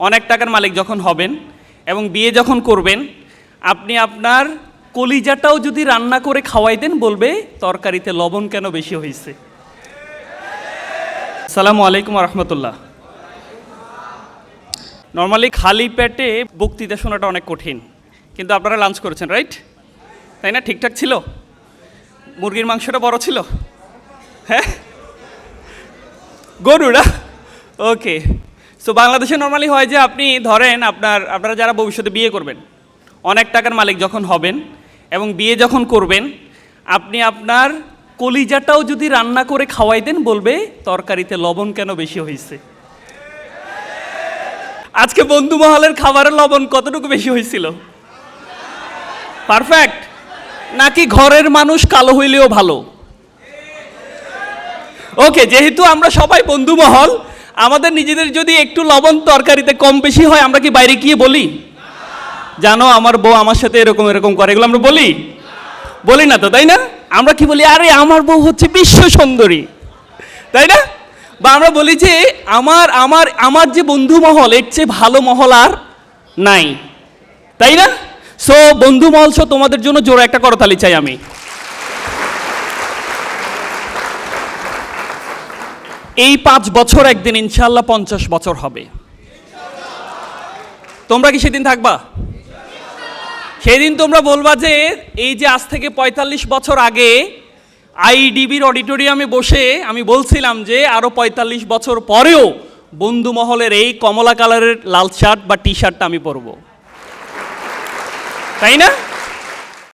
অনেক টাকার মালিক যখন হবেন এবং বিয়ে যখন করবেন, আপনি আপনার কলিজাটাও যদি রান্না করে খাওয়াই দেন, বলবে তরকারিতে লবণ কেন বেশি হয়েছে। সালামু আলাইকুম রহমতুল্লাহ নর্মালি খালি পেটে বক্তৃতা শোনাটা অনেক কঠিন, কিন্তু আপনারা লাঞ্চ করেছেন রাইট তাই না? ঠিকঠাক ছিল? মুরগির মাংসটা বড় ছিল? হ্যাঁ? গরুরা ওকে সো বাংলাদেশে নর্মালি হয় যে আপনি ধরেন আপনার, আপনারা যারা ভবিষ্যতে বিয়ে করবেন, অনেক টাকার মালিক যখন হবেন এবং বিয়ে যখন করবেন, আপনি আপনার কলিজাটাও যদি রান্না করে খাওয়াই দেন বলবে, তরকারিতে লবণ কেন বেশি হয়েছে? আজকে বন্ধু মহলের খাবারের লবণ কতটুকু বেশি হয়েছিল? পারফেক্ট নাকি ঘরের মানুষ কালো হইলেও ভালো? ওকে যেহেতু আমরা সবাই বন্ধু মহল আমাদের নিজেদের যদি একটু লবণ তরকারিতে কম বেশি হয়, আমরা কি বাইরে গিয়ে বলি? জানো, আমার বউ আমার সাথে এরকম এরকম করে, এগুলো আমরা বলি? বলি না তো, তাই না? আমরা কি বলি, আরে আমার বউ হচ্ছে বিশ্ব সুন্দরী। তাই না? বা আমরা বলি যে, আমার আমার আমার যে বন্ধু মহল, এর চেয়ে ভালো মহল আর নাই। তাই না? সো বন্ধু মহল সো তোমাদের জন্য জোরে একটা করতালি চাই আমি। এই পাঁচ বছর একদিন ইনশাল্লাহ পঞ্চাশ বছর হবে। তোমরা কি সেদিন থাকবা? সেদিন তোমরা বলবা যে এই যে আজ থেকে পঁয়তাল্লিশ বছর আগে আইডিবির অডিটোরিয়ামে বসে আমি বলছিলাম যে আরও পঁয়তাল্লিশ বছর পরেও বন্ধু মহলের এই কমলা কালারের লাল শার্ট বা টি শার্টটা আমি পরবো। তাই না?